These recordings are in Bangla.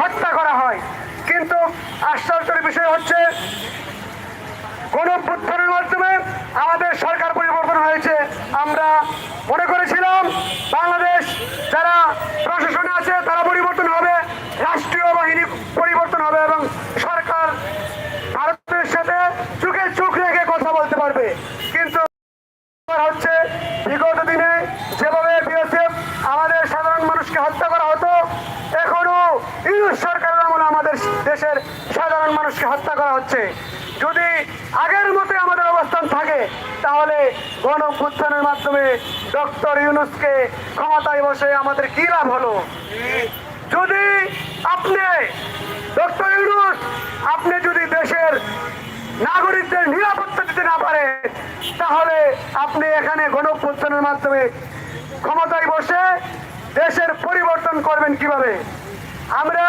হত্যা করা হয়। কিন্তু আশ্চর্যের বিষয় হচ্ছে কোন গণভ্যুত্থানের মাধ্যমে আমাদের সরকার পরিবর্তন হয়েছে। আমরা মনে করেছিলাম, বাংলাদেশ যারা প্রশাসনে আছে, তারা পরিবর্তন হবে, রাষ্ট্রীয় বাহিনী পরিবর্তন হবে এবং সরকার ভারতের সাথে চোখে চোখ রেখে কথা বলতে পারবে কিন্তু ব্যাপার হচ্ছে বিগত দিনে যেভাবে বিএসএফ আমাদের সাধারণ মানুষকে হত্যা করা হতো এখনও ইউনুস সরকারের আমলে আমাদের দেশের সাধারণ মানুষকে হত্যা করা হচ্ছে। যদি আগের মতো আমাদের অবস্থান থাকে, তাহলে গণ অভ্যুত্থানের মাধ্যমে ডক্টর ইউনুসকে ক্ষমতায় বসে আমাদের কি লাভ হলো? যদি আপনি, ডক্টর ইউনুস, আপনি যদি দেশের নাগরিকদের নিরাপত্তা দিতে না পারেন, তাহলে আপনি এখানে গণপ্রত্যানের মাধ্যমে ক্ষমতায় বসে দেশের পরিবর্তন করবেন কীভাবে? আমরা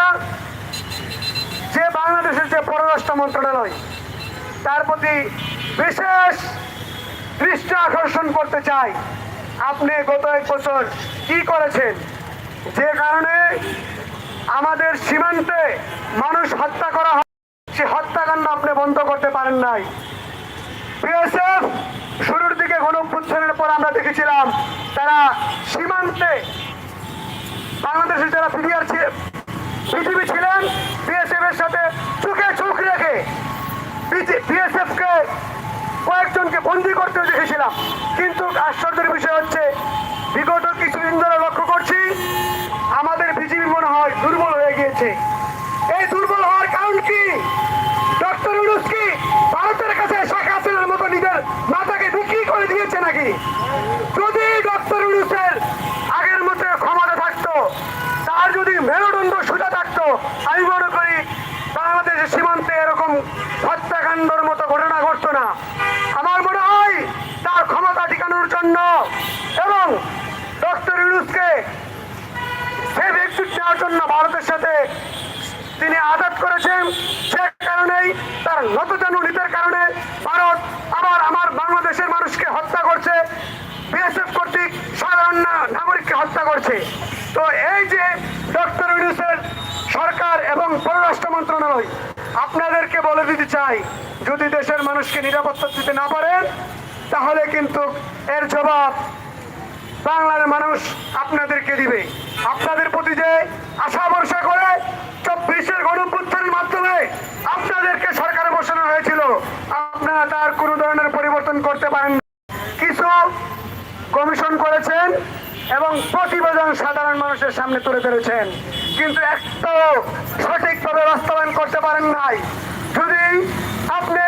যে বাংলাদেশের যে পররাষ্ট্র মন্ত্রণালয়, তার প্রতি বিশেষ দৃষ্টি আকর্ষণ করতে চাই। আপনি গত এক বছর কি করেছেন? যে কারণে আমাদের সীমান্তে মানুষ হত্যা করা হয়, সে হত্যাকাণ্ড আপনি বন্ধ করতে পারেন নাই। বিএসএফ শুরুর দিকে গণপুচ্ছনের পর আমরা দেখেছিলাম, তারা সীমান্তে বাংলাদেশের যারা পিডিআর পৃথিবী ছিলেন বিএসএফ এর সাথে চোখে চোখ রেখে বিএসএফ কে কয়েকজনকে বন্দি করতে দেখেছিলাম। কিন্তু আশ্চর্যের বিষয় হচ্ছে, বিগত কিছুদিন ধরে লক্ষ্য করছি, আমাদের বিজেপি মনে হয় দুর্বল হয়ে গিয়েছে। এই দুর্বল হওয়ার কারণ কি? ডক্টর ইউনুস কি ভারতের কাছে শেখ হাসিনার মতো নিজের মাথাকে বিক্রি করে দিয়েছে নাকি? যদি ডক্টর ইউনুসের আগের মতো ক্ষমতা থাকতো তার যদি মেরুদণ্ড সোজা থাকতো আমি মনে করি বাংলাদেশের সীমান্তে এরকম হত্যাকাণ্ডর মতো ঘটনা ঘটতো না। আমার মনে হয় তার ক্ষমতা টিকানোর জন্য এবং ডক্টর ইউনুসকে সেই ব্যক্তি নেওয়ার জন্য ভারতের সাথে তিনি আঘাত করেছেন, সে কারণেই তার নতজানু নীতির কারণে ভারত আবার আমার বাংলাদেশের মানুষকে হত্যা করছে। বিএসএফ কর্তৃক সাধারণ নাগরিককে হত্যা করছে। তো এই যে ডক্টর ইউনুসের সরকার এবং পররাষ্ট্র মন্ত্রণালয় আপনাদেরকে বলে দিতে চাই, যদি দেশের মানুষকে নিরাপত্তা দিতে না পারেন তাহলে কিন্তু এর জবাব বাংলার মানুষ আপনাদেরকে দিবে। আপনাদের প্রতি যে আশা ভরসা করে চব্বিশের গণপুত্রের মাধ্যমে আপনাদেরকে সরকারে বসানো হয়েছিল আপনারা তার কোনো ধরনের পরিবর্তন করতে পারেন না। কিছু কমিশন করেছেন এবং প্রতিবেদন সাধারণ মানুষের সামনে তুলে ধরেছেন। কিন্তু একটাও সঠিকভাবে বাস্তবায়ন করতে পারেন নাই। যদি আপনি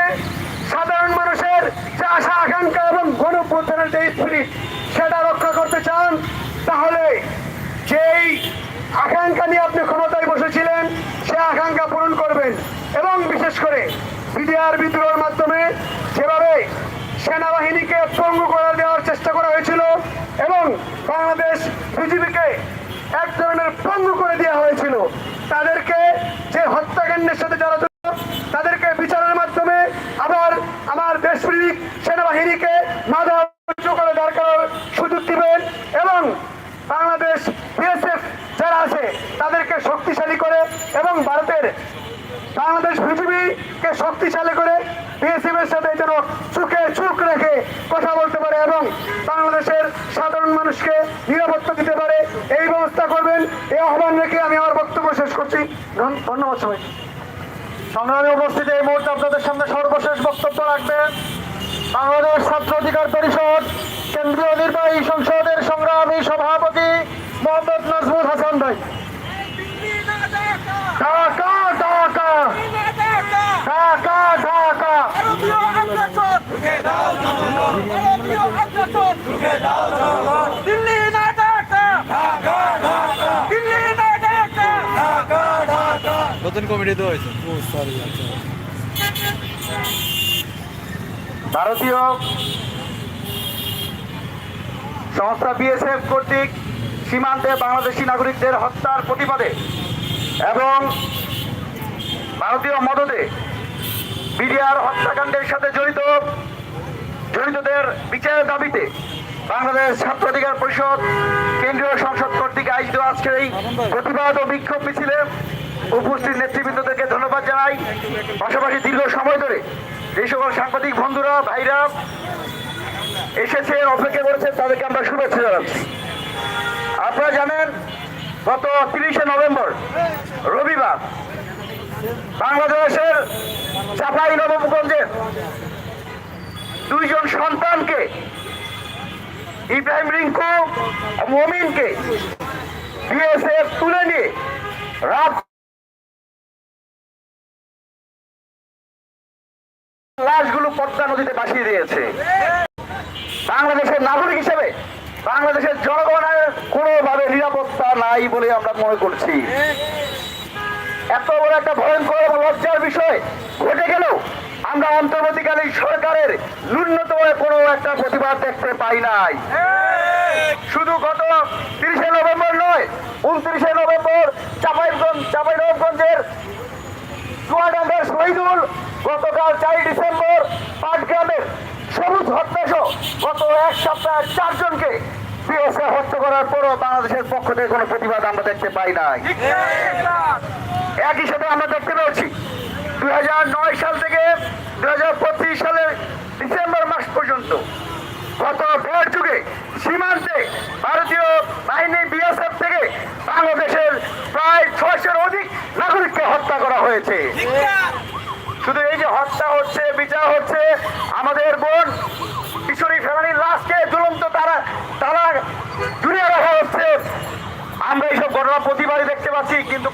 সাধারণ মানুষের যে আশা, আকাঙ্ক্ষা এবং গণপ্রধানের যে স্পিরিট সেটা রক্ষা করতে চান, তাহলে যেই আকাঙ্ক্ষা নিয়ে আপনি ক্ষমতায় বসেছিলেন, সে আকাঙ্ক্ষা পূরণ করবেন। এবং বিশেষ করে বিডিআর বিদ্রোহের মাধ্যমে যেভাবে সেনাবাহিনীকে পঙ্গু করে দেওয়ার চেষ্টা করা হয়েছিল এবং বাংলাদেশ বিজিবিকে এক ধরনের পঙ্গু করে দেওয়া হয়েছিল। তাদেরকে যে হত্যাকাণ্ডের সাথে যারা তাদেরকে বিচারের মাধ্যমে আবার আমার দেশপ্রেমিক সেনাবাহিনীকে মাদা করে দাঁড় করার সুযোগ দিবেন এবং বাংলাদেশ বিএসএফ যারা আছে, তাদেরকে শক্তিশালী করে এবং ভারতের বাংলাদেশ বিজেপিকে শক্তিশালী করে বিএসএফ এর সাথে যেন চোখে চোখ রেখে কথা বলতে পারে এবং বাংলাদেশের সাধারণ মানুষকে নিরাপত্তা দিতে পারে, এই ব্যবস্থা করবেন, এই আহ্বান রেখে আমি আমার বক্তব্য শেষ করছি। ধন্যবাদ সবাই সংগ্রামী উপস্থিতি, এই মুহূর্তে আপনাদের সামনে সর্বশেষ বক্তব্য রাখবেন বাংলাদেশ ছাত্র অধিকার পরিষদ, কেন্দ্রীয় নির্বাহী সংসদের সংগ্রামী সভাপতি মোহাম্মদ নাজমুল হাসান। ভারতীয় সংস্থা বিএসএফ কর্তৃক সীমান্তে বাংলাদেশি নাগরিকদের হত্যার প্রতিবাদে এবং ভারতীয় মদতে বিডিআর হত্যাকাণ্ডের সাথে জড়িত জড়িতদের বিচারের দাবিতে বাংলাদেশ ছাত্র অধিকার পরিষদ, কেন্দ্রীয় সংসদ কর্তৃক আয়োজিত আজকের এই প্রতিবাদ ও বিক্ষোভ মিছিলে উপস্থিত নেতৃবৃন্দদেরকে ধন্যবাদ জানাই। পাশাপাশি দীর্ঘ সময় ধরে এই সকল সাংবাদিক বন্ধুরা, ভাইরা এসেছেন, অপেক্ষা করেছেন, তাদেরকে আমরা শুভেচ্ছা জানাচ্ছি। আপনারা জানেন, গত তিরিশে নভেম্বর, রবিবার, বাংলাদেশের চাপাই নবমগঞ্জের দুইজন সন্তানকে ইব্রাহিম রিঙ্কু মমিনকে বিএসএফ তুলে নিয়ে রাত লাশগুলো পদ্মা নদীতে ভাসিয়ে দিয়েছে। বাংলাদেশের নাগরিক হিসেবে বাংলাদেশের জনগণের কোনোভাবে নিরাপত্তা নাই বলে আমরা মনে করছি। এত বড় একটা ভয়ঙ্কর এবং লজ্জার বিষয় ঘটে গেলেও আমরা অন্তর্বর্তীকালীন সরকারের ন্যূনতম কোনো একটা প্রতিবাদ দেখতে পাই নাই। শুধু গত তিরিশে নভেম্বর নয়, উনত্রিশে নভেম্বর চাপাইগঞ্জ চাপাইনবাবগঞ্জের চুয়াডাঙ্গার শহীদুল, গতকাল চারই ডিসেম্বর পাটগ্রামের সবুজ হত্যাসহ গত এক সপ্তাহে চারজনকে বিএসএ হত্যা করার পরও বাংলাদেশের পক্ষ থেকে কোনো প্রতিবাদ আমরা দেখতে পাই নাই। একই সাথে আমরা দেখতে পেয়েছি, দুই সাল থেকে দুই সালের ডিসেম্বর মাস পর্যন্ত গত দেড় যুগে সীমান্তে ভারতীয় বাহিনী বিএসএফ থেকে বাংলাদেশের প্রায় ছয়শোর অধিক নাগরিককে হত্যা করা হয়েছে শুধু এই যে হত্যা হচ্ছে, বিচার হচ্ছে, আমাদের বোন কিশোরী ফেলানির লাশকে জ্বলন্ত তারা তারা ঝুলিয়ে রাখা হচ্ছে। আমরা এইসব ঘটনা প্রতিবারই দেখতে পাচ্ছি, কিন্তু